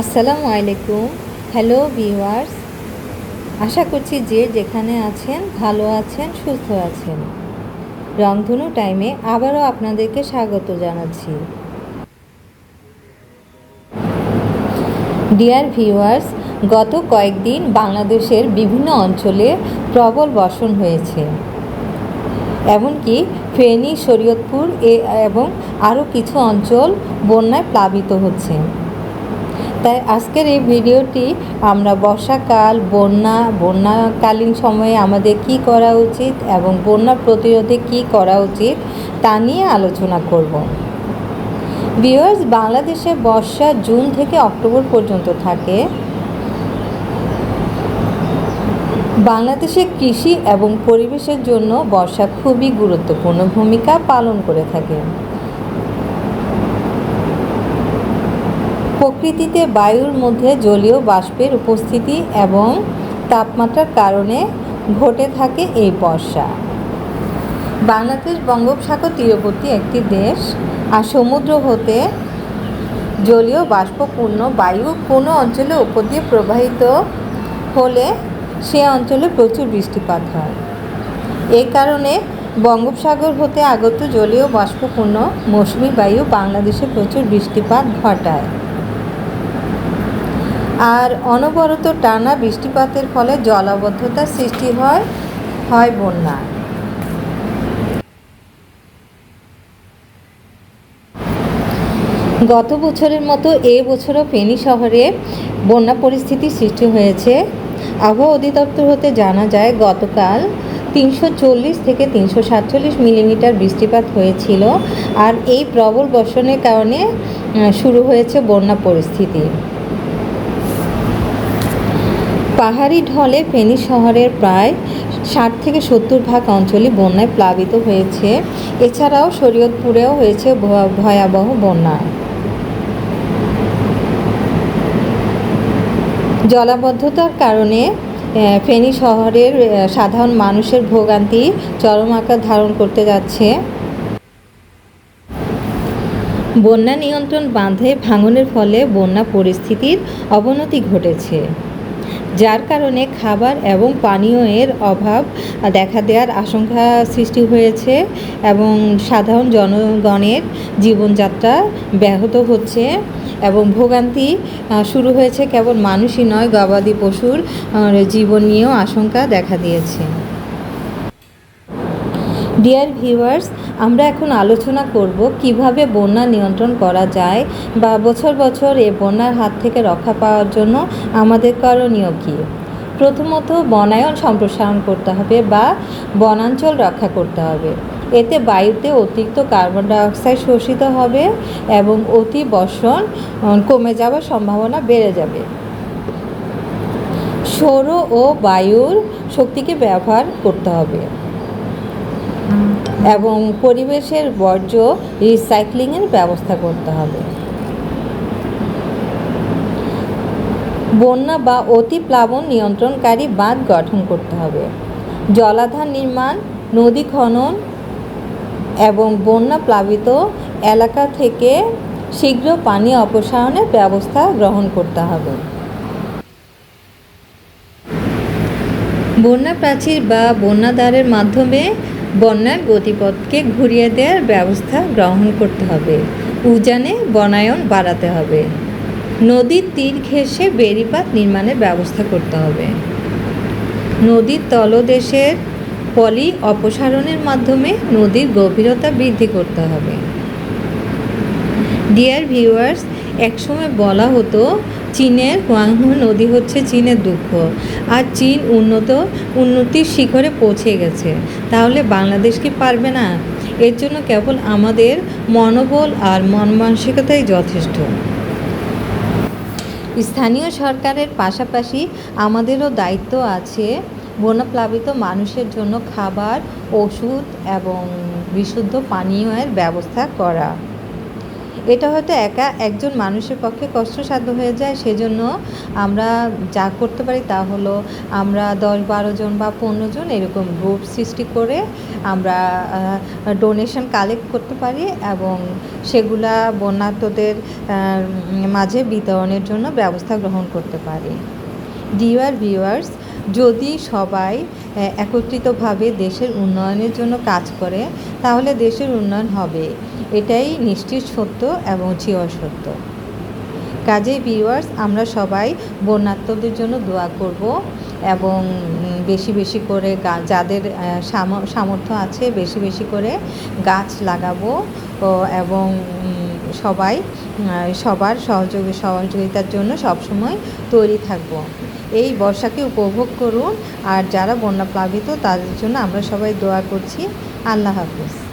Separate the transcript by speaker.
Speaker 1: আসসালামু আলাইকুম। Hello viewers আশা করছি যে যেখানে আছেন, ভালো আছেন, সুস্থ আছেন। রংধনু টাইমে আবারও আপনাদেরকে স্বাগত জানাচ্ছি। ডিয়ার ভিউয়ার্স গত কয়েকদিন বাংলাদেশের বিভিন্ন অঞ্চলে প্রবল বর্ষণ হয়েছে। এমনকি ফেনী, শরীয়তপুর এবং আরও কিছু অঞ্চল বন্যায় প্লাবিত হচ্ছে। তাই আজকের এই ভিডিওটি আমরা বর্ষাকাল, বন্যা, বন্যাকালীন সময়ে আমাদের কি করা উচিত এবং বন্যা প্রতিরোধে কি করা উচিত তা নিয়ে আলোচনা করব। ভিউয়ার্স, বাংলাদেশে বর্ষা জুন থেকে অক্টোবর পর্যন্ত থাকে। বাংলাদেশে কৃষি এবং পরিবেশের জন্য বর্ষা খুবই গুরুত্বপূর্ণ ভূমিকা পালন করে থাকে। প্রকৃতিতে বায়ুর মধ্যে জলীয় বাষ্পের উপস্থিতি এবং তাপমাত্রার কারণে ঘটে থাকে এই বর্ষা। বাংলাদেশ বঙ্গোপসাগর তীরবর্তী একটি দেশ, আর সমুদ্র হতে জলীয় বাষ্পপূর্ণ বায়ু কোনো অঞ্চলে উপর দিয়ে প্রবাহিত হলে সে অঞ্চলে প্রচুর বৃষ্টিপাত হয়। এই কারণে বঙ্গোপসাগর হতে আগত জলীয় বাষ্পপূর্ণ মৌসুমি বায়ু বাংলাদেশে প্রচুর বৃষ্টিপাত ঘটায়। আর অনবরত টানা বৃষ্টিপাতের ফলে জলাবদ্ধতার সৃষ্টি হয় হয় বন্যা। গত বছরের মতো এ বছরও ফেনী শহরে বন্যা পরিস্থিতি সৃষ্টি হয়েছে। আবহাওয়া অধিদপ্তর হতে জানা যায়, গতকাল তিনশো চল্লিশ থেকে তিনশো সাতচল্লিশ মিলিমিটার বৃষ্টিপাত হয়েছিল, আর এই প্রবল বর্ষণের কারণে শুরু হয়েছে বন্যা পরিস্থিতি। পাহাড়ি ঢলে ফেনী শহরের প্রায় ষাট থেকে সত্তর ভাগ অঞ্চলই বন্যায় প্লাবিত হয়েছে। এছাড়াও শরীয়তপুরেও হয়েছে ভয়াবহ বন্যা। জলাবদ্ধতার কারণে ফেনী শহরের সাধারণ মানুষের ভোগান্তি চরম আকার ধারণ করতে যাচ্ছে। বন্যা নিয়ন্ত্রণ বাঁধে ভাঙনের ফলে বন্যা পরিস্থিতির অবনতি ঘটেছে। যার কারণে খাবার এবং পানীয় এর অভাব দেখা দেওয়ার আশঙ্কা সৃষ্টি হয়েছে এবং সাধারণ জনগণের জীবনযাত্রা ব্যাহত হচ্ছে এবং ভোগান্তি শুরু হয়েছে কেবল মানুষই নয়, গবাদি পশুর জীবন নিয়েও আশঙ্কা দেখা দিয়েছে। ডিয়ার ভিউয়ার্স আমরা এখন আলোচনা করব কীভাবে বন্যা নিয়ন্ত্রণ করা যায় বা বছর বছর এ বন্যার হাত থেকে রক্ষা পাওয়ার জন্য আমাদের করণীয় কী? প্রথমত বনায়ন সম্প্রসারণ করতে হবে বা বনাঞ্চল রক্ষা করতে হবে। এতে বায়ুতে অতিরিক্ত কার্বন ডাইঅক্সাইড শোষিত হবে এবং অতি বর্ষণ কমে যাওয়ার সম্ভাবনা বেড়ে যাবে। সৌর ও বায়ুর শক্তিকে ব্যবহার করতে হবে। এবং পরিবেশের বর্জ্য রিসাইক্লিংয়ের ব্যবস্থা করতে হবে। বন্যা বা অতি প্লাবন নিয়ন্ত্রণকারী বাঁধ গঠন করতে হবে। জলাধার নির্মাণ, নদী খনন এবং বন্যা প্লাবিত এলাকা থেকে শীঘ্র পানি অপসারণের ব্যবস্থা গ্রহণ করতে হবে। বন্যা প্রাচীর বা বন্যাদ্বারের মাধ্যমে বন্যার গতিপথকে ঘুরিয়ে দেওয়ার ব্যবস্থা গ্রহণ করতে হবে। উজানে বনায়ন বাড়াতে হবে। নদীর তীর ঘেঁষে বেড়িপাত নির্মাণের ব্যবস্থা করতে হবে। নদীর তলদেশের পলি অপসারণের মাধ্যমে নদীর গভীরতা বৃদ্ধি করতে হবে। ডিয়ার ভিউয়ার্স একসময় বলা হতো চীনের হুয়াংহু নদী হচ্ছে চীনের দুঃখ। আর চীন উন্নত, উন্নতির শিখরে পৌঁছে গেছে। তাহলে বাংলাদেশ কি পারবে না? এর জন্য কেবল আমাদের মনোবল আর মন মানসিকতাই যথেষ্ট। স্থানীয় সরকারের পাশাপাশি আমাদেরও দায়িত্ব আছে বন্যাপ্লাবিত মানুষের জন্য খাবার, ওষুধ এবং বিশুদ্ধ পানীয়ের ব্যবস্থা করা। এটা হয়তো একা একজন মানুষের পক্ষে কষ্টসাধ্য হয়ে যায়, সেজন্য আমরা যা করতে পারি তা হলো আমরা দশ বারো জন বা পনেরো জন এরকম গ্রুপ সৃষ্টি করে আমরা ডোনেশন কালেক্ট করতে পারি এবং সেগুলা বন্যার্থদের মাঝে বিতরণের জন্য ব্যবস্থা গ্রহণ করতে পারি। ডিয়ার ভিউয়ার্স যদি সবাই একত্রিতভাবে দেশের উন্নয়নের জন্য কাজ করে, তাহলে দেশের উন্নয়ন হবে। এটাই নিশ্চিত সত্য এবং চির সত্য। কাজেই ভিউয়ার্স, আমরা সবাই বন্যাত্মদের জন্য দোয়া করব এবং বেশি বেশি করে যাদের সাম- সামর্থ্য আছে, বেশি বেশি করে গাছ লাগাবো এবং সবাই সবার সহযোগ, সহযোগিতার জন্য সবসময় তৈরি থাকব। এই বর্ষাকে উপভোগ করুন, আর যারা বন্যা প্লাবিত, তাদের জন্য আমরা সবাই দোয়া করছি। আল্লাহ হাফিজ।